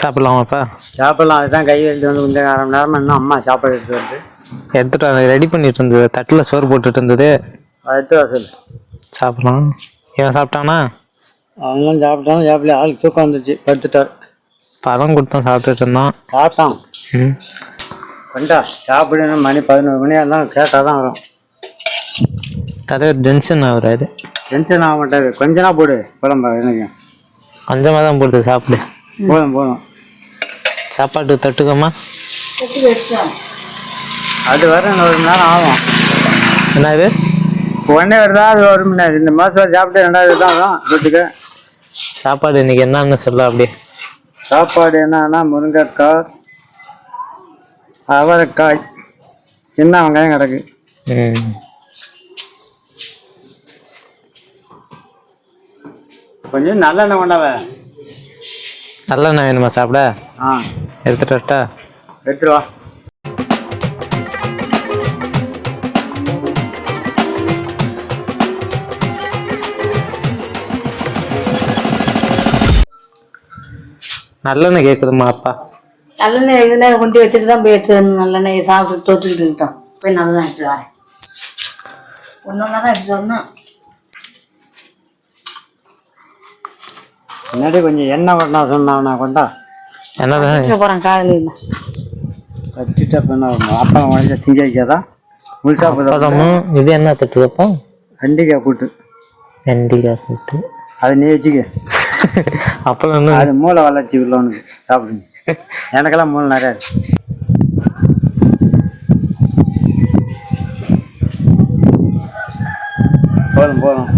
சாப்பிடலாமாப்பா? சாப்பிடலாம். அதுதான் கை எடுத்து வந்து கொஞ்சம் அரை மணி நேரமா இன்னும் அம்மா சாப்பாடு எடுத்து வந்து. எடுத்துட்டு வந்து ரெடி பண்ணிட்டு இருந்தது தட்டில் சோறு போட்டுட்டு இருந்தது எடுத்து வர சொல்லு. சாப்பிடலாம். இவன் சாப்பிட்டானா? அவங்களும் சாப்பிட்டாலும் சாப்பிடல. ஆளுக்கு தூக்கம் வந்துச்சு. படுத்துட்டார். பழம் கொடுத்தான் சாப்பிட்டுட்டு இருந்தான். சாப்பிட்டான். ம். கொண்டா சாப்பிடணும் மணி பதினோரு மணி எல்லாம் கேட்டால் தான் வரும். தலைவர் டென்ஷன் ஆகுறாரு. டென்ஷன் ஆக மாட்டாரு. கொஞ்ச நாள் போடு குழம்பு எனக்கு கொஞ்சமாக தான் போட்டு சாப்பிடு. போதும் போதும். சாப்பாட்டு தட்டுக்கம்மா. அது வர ஒரு நேரம் ஆகும். என்னது? உடனே வருதா அது ஒரு மணி நேரம்? இந்த மாதம் சாப்பிட்டு ரெண்டாவது தான் வரும் வீட்டுக்கு. சாப்பாடு இன்னைக்கு என்னன்னு சொல்ல அப்படியே. சாப்பாடு என்னன்னா முருங்கைக்காய் அவரைக்காய் சின்ன வெங்காயம் கிடக்கு. ம். கொஞ்சம் நல்லெண்ணெய் கொண்டாவ நல்லெண்ணெய் வேணுமா சாப்பிட? ஆ. எடுத்துட்டு வரட்டா? எடுத்துட்டு வா. நல்லெண்ணெய் கேட்குதுமா அப்பா. நல்லெண்ணெய் இதில் கொண்டு வச்சுட்டு தான் போய் எடுத்து நல்லெண்ணெய் சாப்பிட்டு தோத்துக்கிட்டு இருந்தோம் போய் நல்லா எடுத்து வரேன். ஒன்று ஒன்றா தான் எடுத்து வரணும். முன்னாடி கொஞ்சம் எண்ணெய் வரணும் சொன்னாவனா கொண்டா? என்னதான் போகிறேன் காலையில் வச்சுட்டு பண்ண அப்பா வாங்கி திங்க வைக்காதா? முழுசா போதும். பழமும் இது என்ன தட்டுக்கப்பா வெண்டிக்காய் கூட்டு. வெண்டிக்காய் போட்டு அதை நீ வச்சுக்க. அப்பளம் என்ன? அது மூளை வளர்ச்சி உள்ளவனுக்கு சாப்பிடுங்க எனக்கெல்லாம் மூளை நிறையா இருக்கு. போதும் போதும்.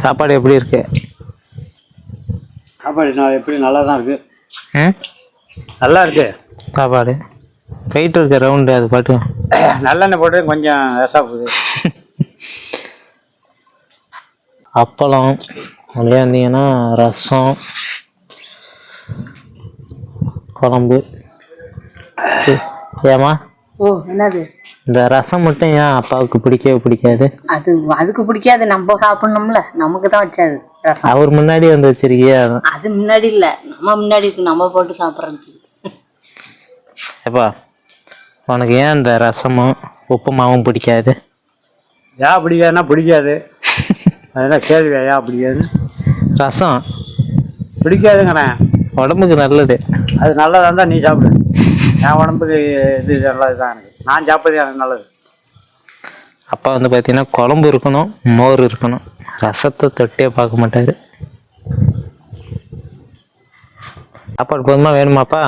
சாப்பாடு எப்படி இருக்கு? சாப்பாடு நான் எப்படி நல்லா தான் இருக்கு. ம் நல்லா இருக்கு. சாப்பாடு. போயிட்டு இருக்க ரவுண்டு அது பாட்டு. நல்லெண்ணெய் போட்டு கொஞ்சம் ரசா போகுது அப்பளம் அப்படியே வந்தீங்கன்னா ரசம் குழம்பு. ஏமா ஓ என்னது? இந்த ரசம் மட்டும் ஏன் அப்பாவுக்கு பிடிக்கவே பிடிக்காது? அது அதுக்கு பிடிக்காது நம்ம சாப்பிடணும்ல. நமக்கு தான் வச்சாது அவர் முன்னாடி வந்து வச்சிருக்கியே. அது முன்னாடி இல்லை. நம்ம முன்னாடி இருக்கு. நம்ம போட்டு சாப்பிட்றதுக்கு. ஏப்பா உனக்கு ஏன் இந்த ரசமும் உப்புமாவும் பிடிக்காது? ஏன் பிடிக்காதுன்னா பிடிக்காது. அதெல்லாம் கேள்வி? ஏன் பிடிக்காது? ரசம். பிடிக்காதுங்கிறேன். உடம்புக்கு நல்லது. அது நல்லதாக இருந்தால் நீ சாப்பிடு. என் உடம்புக்கு இது நல்லது தான் எனக்கு. நான் சாப்பிட்றது எனக்கு நல்லது. அப்பா வந்து பார்த்தீங்கன்னா குழம்பு இருக்கணும் மோர் இருக்கணும். ரசத்தை தொட்டே பார்க்க மாட்டாரு. சாப்பாடு போதுமா வேணுமாப்பா?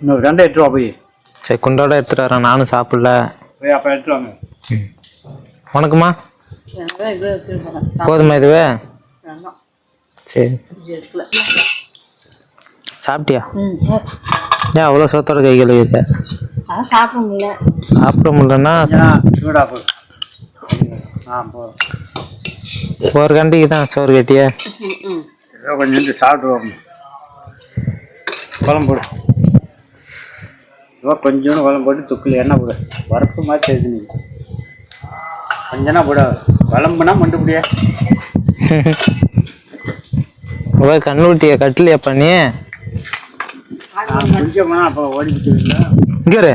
இன்னொரு ரெண்டை எடுத்துட்டு வா போய். சரி குண்டோட எடுத்துட்டு வரேன் நானும் சாப்பிடல. போய் அப்போ எடுத்துட்டு வாங்க. உனக்குமா? போதுமா இதுவே. சரி. சாப்பிட்டியா? ஏன் அவ்வளோ சோத்தோட கை கழுவிக்க அதான் சாப்பிட முடியல. சாப்பிட முடியலன்னா சூடா போ ஆ போதும் ஒரு கண்டிக்கு தான் சோறு கட்டிய? ஏதோ கொஞ்சம் சாப்பிட்டு குழம்பு போடு. ஏதோ கொஞ்சோண்டு குழம்பு போட்டு துக்குல எண்ணெய் போடு. வரப்பு மாதிரி தெரியுது நீ. கொஞ்சனா போட. குழம்புனா மண்டு முடியா போய் கண்ணுட்டிய கட்டலையா பண்ணி இங்கே.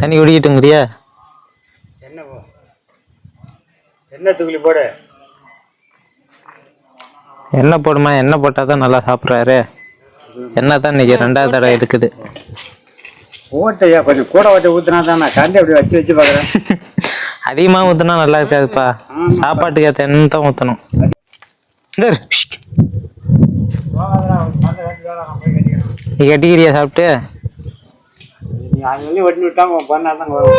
தண்ணி குடிக்கிட்டுங்கிறியா என்ன என்ன துக்குலி போடு எண்ணெய் போடுமா எண்ணெய் போட்டால் தான் நல்லா சாப்பிட்றாரு எண்ணெய் தான் இன்னைக்கு ரெண்டாவது தடவை இருக்குது ஓட்டையா கொஞ்சம் கூட ஓட்டை ஊற்றினா தான் நான் கரண்டி அப்படி வச்சு வச்சு பார்க்குறேன் அதிகமாக ஊற்றினா நல்லா இருக்காதுப்பா சாப்பாட்டுக்கு ஏற்ற எண்ணெய் தான் ஊற்றணும் இந்த இரு. நீ கட்டிக்கிறியா சாப்பிட்டு. நீ அது வந்து வெட்டி விட்டாங்க பண்ணா தான் வரும்.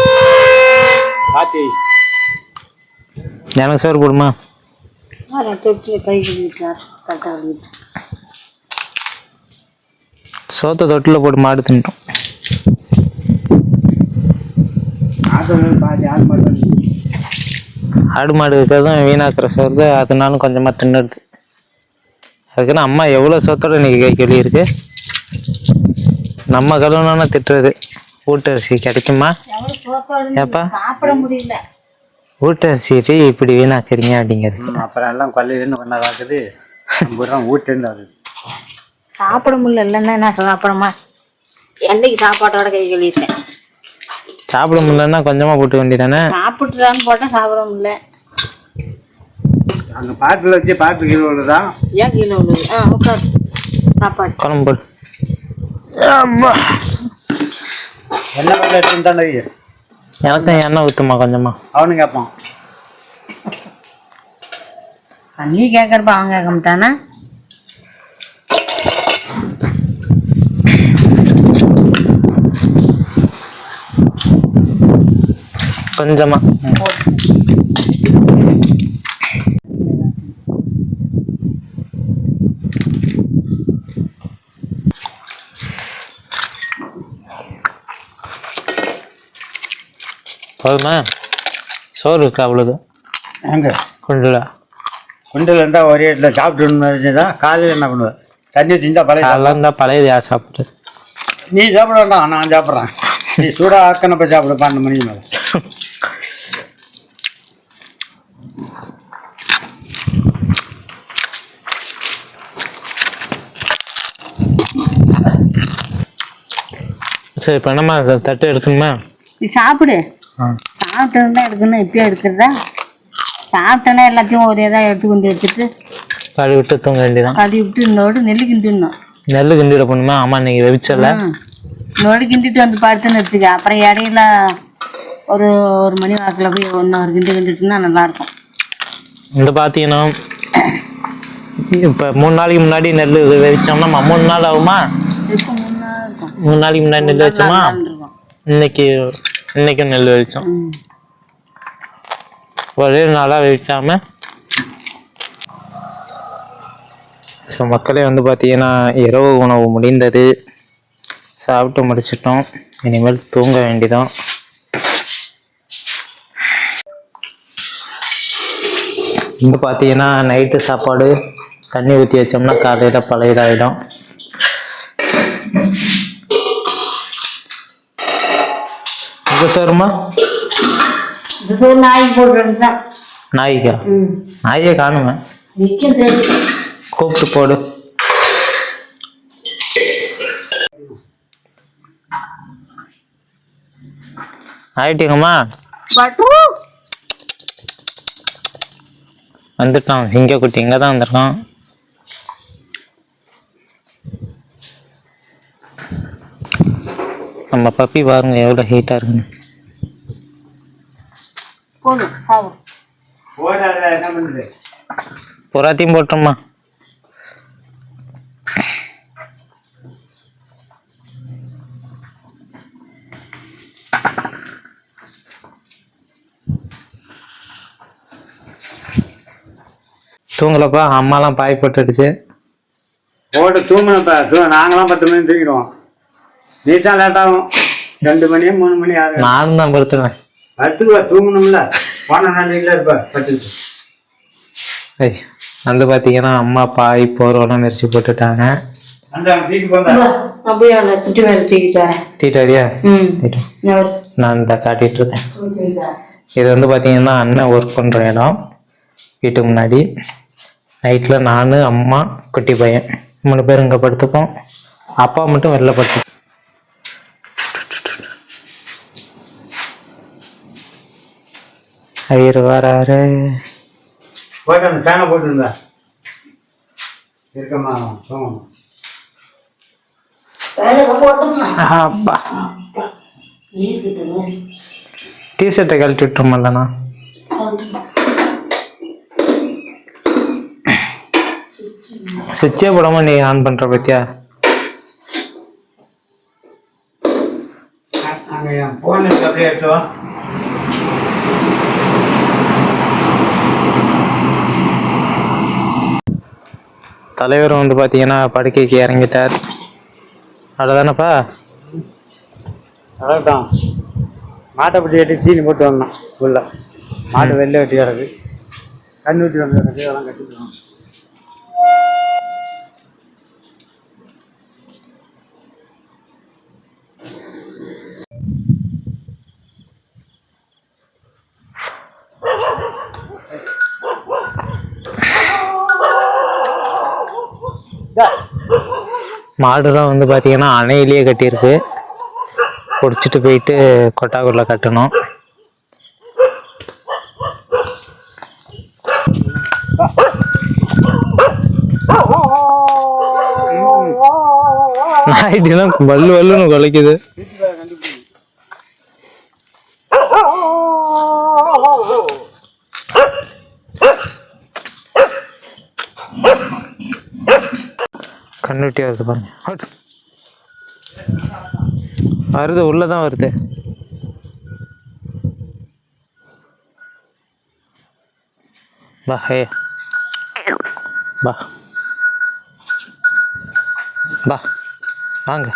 காத்தி எனக்கு சோறு போடுமா வரேன் தொட்டில் கை கழுவிட்டார் கரெக்டாக கழுவிட்டார் சோத்தை தொட்டில் போட்டு மாடு தின்ட்டோம் ஆடு மாடு இருக்கிறதும் வீணாக்கிற சோறு அதனாலும் கொஞ்சமாக தின்னுடுது. அதுக்குன்னு அம்மா எவ்வளோ சொத்தோட இன்னைக்கு கை கழுவி இருக்கு நம்ம கழுவுனோன்னா திட்டுறது. ஊட்டரிசி கிடைக்குமா? ஏப்பா? சாப்பிட முடியல ஊட்டரிசி இப்படி வீணாக்குறீங்க அப்படிங்கிறது. அப்புறம் எல்லாம் கொல்லையிலேருந்து ஒன்றா ஆகுது நம்ம வீட்டிலேருந்து ஆகுது சாப்பிட முடியல இல்லைன்னா என்ன சாப்பிடமா? என்னைக்கு சாப்பாட்டோட கை கழுவிட்டேன். சாப்பிட முடியலன்னா கொஞ்சமாக போட்டு வேண்டியதானே? சாப்பிட்டுறான்னு போட்டேன் சாப்பிட முடியல. அங்கே பாட்டில் வச்சு பாட்டு கீழே தான் ஏன் கீழே விழுது? ஆ உட்கார். சாப்பாடு. குழம்பு போடு. என்ன பண்ண. எனக்கும் எண்ணெய் ஊற்றுமா கொஞ்சமா அவனும் கேட்பான் நீ கேட்கறப்ப அவன் கேட்க மாட்டானா கொஞ்சமா போதுமா? சோறு இருக்கா அவ்வளோது எங்க கொண்டுல? குண்டில் இருந்தால் ஒரே இடத்துல சாப்பிட்டு தான் காலையில் என்ன பண்ணுவேன் தண்ணி வச்சுருந்தா பழைய அதெல்லாம் இருந்தால் பழையது யார் சாப்பிட்டு நீ சாப்பிட வேண்டாம் நான் சாப்பிட்றேன். நீ சூடாக ஆக்கனப்ப சாப்பிட பன்னெண்டு மணிக்கு மேலே. சரி இப்போ என்னம்மா தட்டு எடுக்கணுமா? நீ சாப்பிடு. ஆ சாப்பிட்டு தான் எடுக்கணும். இப்பயே எடுக்கிறதா? சாப்பிட்டேன்னா எல்லாத்தையும் ஒரே தான் எடுத்து கொண்டு வச்சுட்டு கழுவி விட்டு தூங்க வேண்டியதான் கழுவி விட்டு இன்னோடு நெல்லு கிண்டிடணும். நெல் கிண்டிட போகணுமா. ஆமாம் இன்னைக்கு வெவிச்சல. இன்னோடு கிண்டிட்டு வந்து படுத்துன்னு வச்சுக்க. அப்புறம் இடையில ஒரு ஒரு மணி வாக்கில் போய் ஒன்று கிண்டி கிண்டிட்டுனா நல்லாயிருக்கும். இந்த பார்த்தீங்கன்னா இப்போ மூணு நாளைக்கு முன்னாடி நெல் வெவிச்சோம்னா மூணு நாள் ஆகுமா? மூணு நாள் இருக்கும். மூணு நாளைக்கு முன்னாடி நெல் வச்சோமா? இன்னைக்கு இன்றைக்கும் நெல் வெளிச்சோம் ஒரே நாளாக வெளிச்சாமல் ஸோ மக்களே வந்து பார்த்தீங்கன்னா இரவு உணவு முடிந்தது. சாப்பிட்டு முடிச்சிட்டோம். இனிமேல் தூங்க வேண்டிதான் இங்கே பார்த்தீங்கன்னா நைட்டு சாப்பாடு தண்ணி ஊற்றி வச்சோம்னா காலையில் பழையதாகிடும் இது சாருமா இது சோறு நாய்க்கு நாயே சரி கூப்பிட்டு போடு ஆயிட்டீங்கம்மா வந்துட்டான் சிங்கக்குட்டி இங்கே தான் வந்திருக்கான் நம்ம பப்பி பாருங்க எவ்வளோ ஹீட்டாக இருக்குன்னு. புறாத்தையும் போட்டோம்மா தூங்கலப்பா அம்மாலாம் பாய் போட்டுடுச்சு. ஓட தூங்கணும்ப்பா தூ நாங்களாம் பத்து மணி தூங்கிடுவோம். நீ தான் லேட் ஆகும். ரெண்டு மணி மூணு மணி ஆகும் நானும் தான் படுத்துருவேன். பத்துக்குவா தூங்கணும்ல. போன நாளைக்கு இருப்ப ஐய் வந்து பார்த்தீங்கன்னா அம்மா பாய் போர்வெல்லாம் மெரிச்சு போட்டுட்டாங்க. நான் இந்த காட்டிட்டு இருக்கேன். இது வந்து பார்த்தீங்கன்னா அண்ணன் ஒர்க் பண்ணுற இடம். வீட்டுக்கு முன்னாடி. நைட்டில் நான் அம்மா குட்டி பையன். மூணு பேர் இங்கே படுத்துப்போம். அப்பா மட்டும் வெளில படுத்து ஐயர் வராரு. போயிட்டு அந்த ஃபேனை போட்டுருந்தா இருக்கம்மா இருக்குது டிஷர்ட்டை கழட்டி விட்டுருமல்லண்ணா. சுவிட்சே போடாம நீ ஆன் பண்ற பத்தியா? அங்கே என் ஃபோன் இருக்கு அப்படியே எடுத்து வா தலைவர் வந்து பார்த்தீங்கன்னா படுக்கைக்கு இறங்கிட்டார். அவ்வளோதானப்பா அதான் மாட்டை பிடிச்சி கட்டி தீனி போட்டு வரணும் உள்ள. மாடு வெளில வெட்டி கிடக்கு. கண்ணு ஊற்றி வந்து கிடக்கு அதெல்லாம் மாடுலாம் வந்து பார்த்தீங்கன்னா அணையிலேயே கட்டியிருக்கு. பிடிச்சிட்டு போயிட்டு கொட்டாக்குள்ள கட்டணும். நாயிட்டுலாம் வல்லு வல்லுன்னு குலைக்குது. கண்ணுட்டியாக வருது பாருங்க. வருது வருது உள்ளதான் வருது. பா ஹே பா பா வாங்க.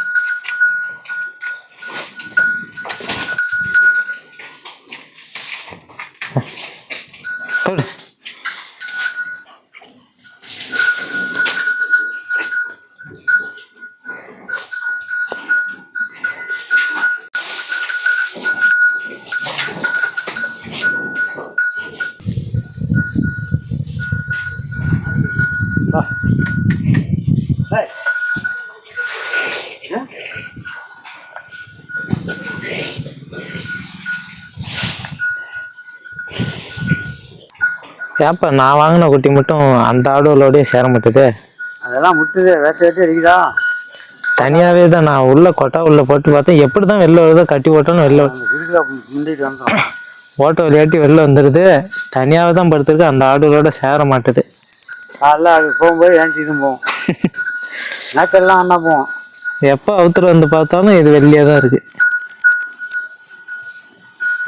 ஏப்பா நான் வாங்கின குட்டி மட்டும் அந்த ஆடோலோடய சேர மாட்டுது? அதெல்லாம் முட்டுது வேட்ட வேட்டு அடிக்குதா? தனியாவே தான் நான் உள்ள கொட்டா உள்ள போட்டு பார்த்தேன். எப்படி தான் வெளில வருதோ கட்டி போட்டோன்னு வெளில முண்டிட்டு வந்துடும் ஓட்ட விளையாட்டி வெளில வந்துடுது தனியாவே தான் படுத்துருக்கு. அந்த ஆடுகளோட சேர மாட்டுது. காலைல அது போகும்போது ஏஞ்சிட்டு போவோம். நேற்றெல்லாம் அண்ணா போவோம். எப்போ அவுத்துட்டு வந்து பார்த்தாலும் இது வெளியே தான் இருக்கு.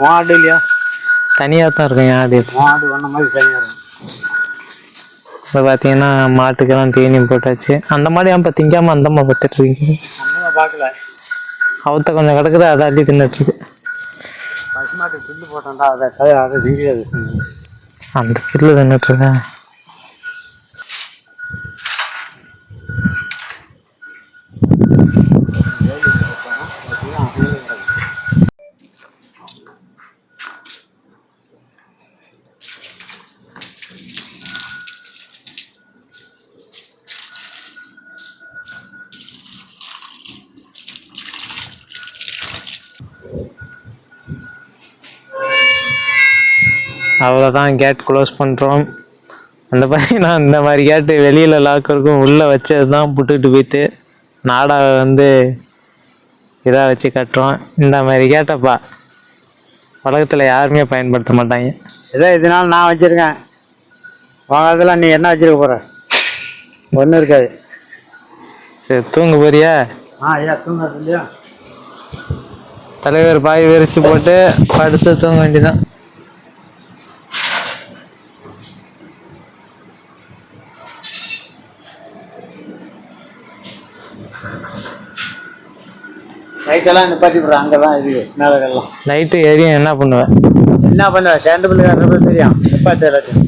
உன் ஆடு இல்லையா? தனியாக தான் இருக்கும் உன் ஆடு பண்ண மாதிரி தனியாக இருக்கும் இப்போ பார்த்தீங்கன்னா மாட்டுக்கெல்லாம் தீனி போட்டாச்சு. அந்த மாதிரி ஏன் திங்காம அந்த மாதிரி பார்த்துட்டு இருக்கீங்க? பார்க்கல. அவுத்த கொஞ்சம் கிடக்குது? அதை அள்ளி தின்னுட்டு இருக்கு. பசுமாட்டு புல்லு போட்டோம்டா அதை அதை தெரியாது அந்த பில்லு தின்னுட்டு இருக்கேன் அவ்வளோதான் கேட் க்ளோஸ் பண்ணுறோம் அந்த பையனா இந்த மாதிரி கேட்டு வெளியில் லாக் இருக்கும் உள்ளே வச்சது தான் புட்டுக்கிட்டு போயிட்டு நாடாவை வந்து இதாக வச்சு கட்டுறோம். இந்த மாதிரி கேட்டப்பா உலகத்தில் யாருமே பயன்படுத்த மாட்டாங்க. ஏதோ இதனால நான் வச்சிருக்கேன். வாங்கிறதுல நீ என்ன வச்சிருக்க போற? ஒன்றும் இருக்காது. சரி தூங்க போறியா? ஆ ஐயா தூங்க தலைவர் பாய் விரிச்சு போட்டு படுத்து தூங்க வேண்டியதான் நைட்டெல்லாம் நிப்பாட்டி போடுறேன் அங்கே தான் இருக்கு மேலக்கெல்லாம் நைட்டு எரியும் என்ன பண்ணுவேன் என்ன பண்ணுவேன் சேண்டு பிள்ளை கட்டுறது தெரியும். நிப்பாட்டி எல்லாத்தையும்.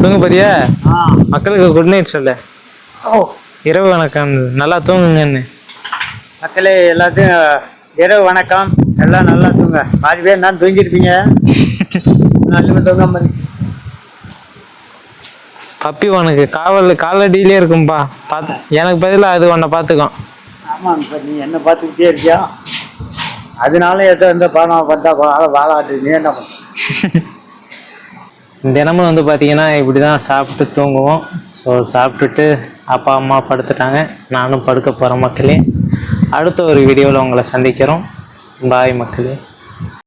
தூங்க போறியா ஆ. மக்களுக்கு குட் நைட் சொல்லு. ஓ. இரவு வணக்கம். நல்லா தூங்குங்கன்னு. மக்களே எல்லாத்தையும் இரவு வணக்கம். எல்லாம் நல்லா தூங்க. பாதி பேர் நான் தூங்கிருப்பீங்க நல்ல தூங்காம. பப்பி உனக்கு காவல் காலடியிலே இருக்கும்பா. பார்த்து எனக்கு பதிலாக அது உன்னை பார்த்துக்கும் ஆமாங்க சார் நீ என்ன பார்த்துக்கிட்டே இருக்கியா? அதனால ஏதோ இந்த பணம் பார்த்தா வாழ வாழாட்டு நீ என்ன பண்ண? தினமும் வந்து பார்த்தீங்கன்னா இப்படி தான் சாப்பிட்டு தூங்குவோம். ஸோ சாப்பிட்டுட்டு அப்பா அம்மா படுத்துட்டாங்க. நானும் படுக்க போகிற மக்களே. அடுத்த ஒரு வீடியோவில் உங்களை சந்திக்கிறோம். பாய் மக்களே.